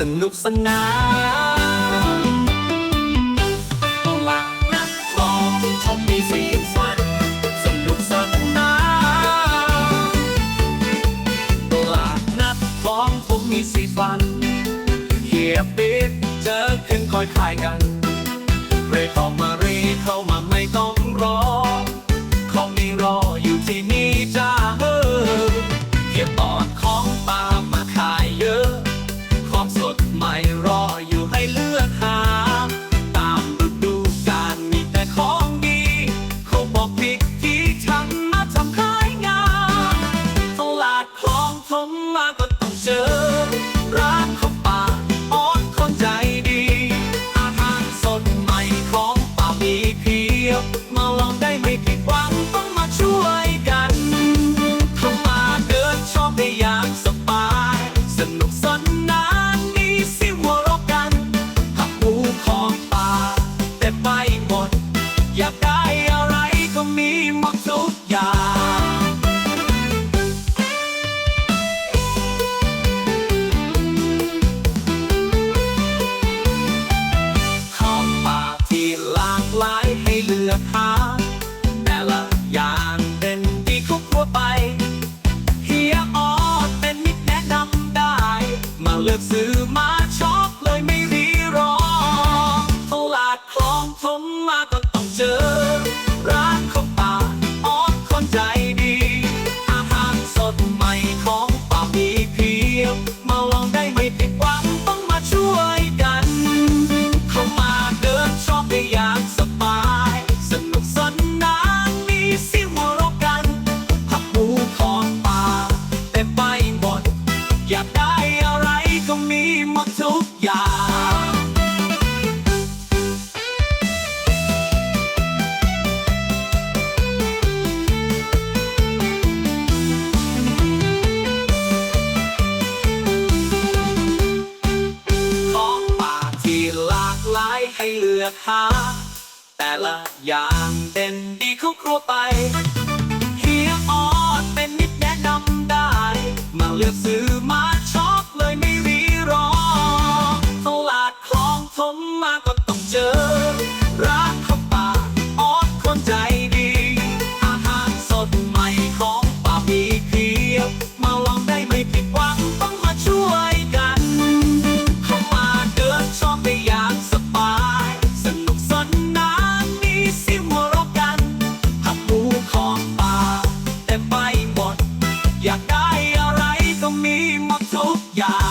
สนุกสนานหลักนักกลองที่ชอมีสียงฟันสนุกสนานหลักนักกลองผมมีสีฟันเหียปิดเจอขึ้นคอยคายกัน เรยเข้ามาเรีเข้ามาไม่ต้องรอเขามีรออยู่ที่นี่จะ ผมมาก็ต้องเจอ let's ือกหา แต่ละอย่างเด่นดีเข้าครัวไปเฮียออดเป็นนิดแนะนำได้ มาเลือกซื้อ Yeah.